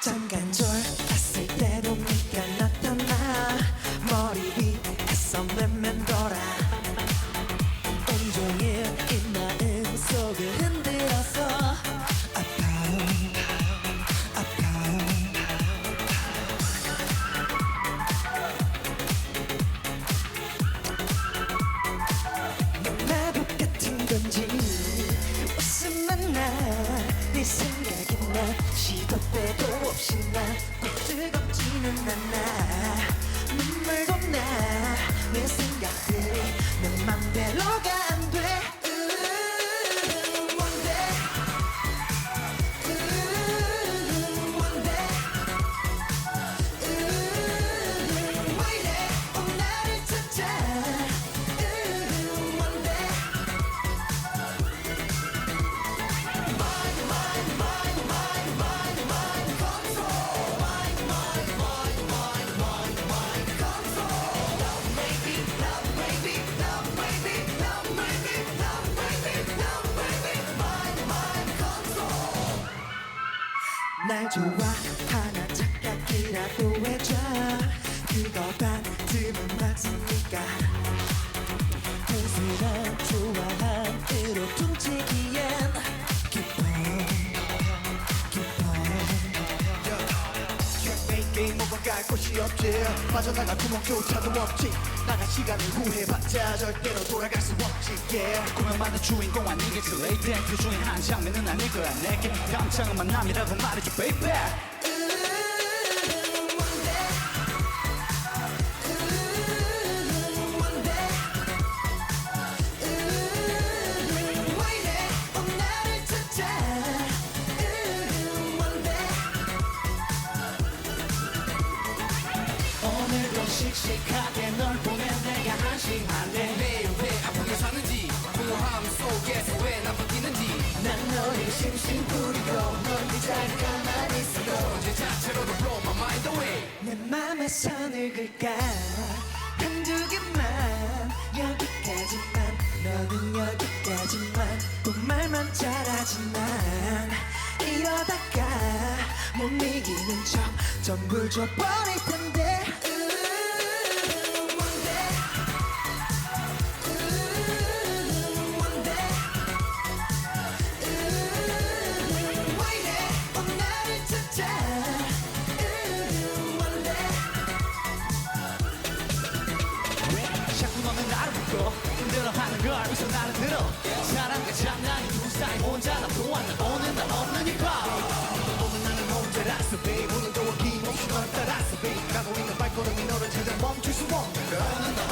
真깐 조. 않아 눈물도 날 좋아하나 착각이라도 해줘. 그거 받으면 맞으니까? 웃으란 좋아함으로 퉁치기 갈 곳이 없지. 빠져나갈 구멍조차도 없지. 나갈 시간을 후회받자 절대로 돌아갈 수 없지. Yeah. 꿈에 많은 주인공 아니겠지 레이텐 그 중에 한 장면은 아닐 거야. 내게 깜짝한 만남이라고 말해줘 baby 씩씩하게 널 보내 내가 한심한데 매일 왜 아프게 사는지? 공허함 속에서 왜 나 버티는지? 난 너의 심신 부리고 넌네 자리 가만히 있어도 언제 자체로도 blow my mind away. 내 맘에 선을 그을까 한두 개만 여기까지만 너는 여기까지만. 또 말만 잘하지만 이러다가 못 이기는 척 전부 줘버릴 텐데 나를 묶어 힘들어 하는 걸 알면서 나는 들어. 사랑과 장난이 두 사이 혼자나 또한 난 오는 날 없느니까 보면 나는 혼자라서 babe 오늘도 어김없이 널 따라서 babe 가고 있는 발걸음이 너를 찾아 멈출 수 없는 걸. 오는 날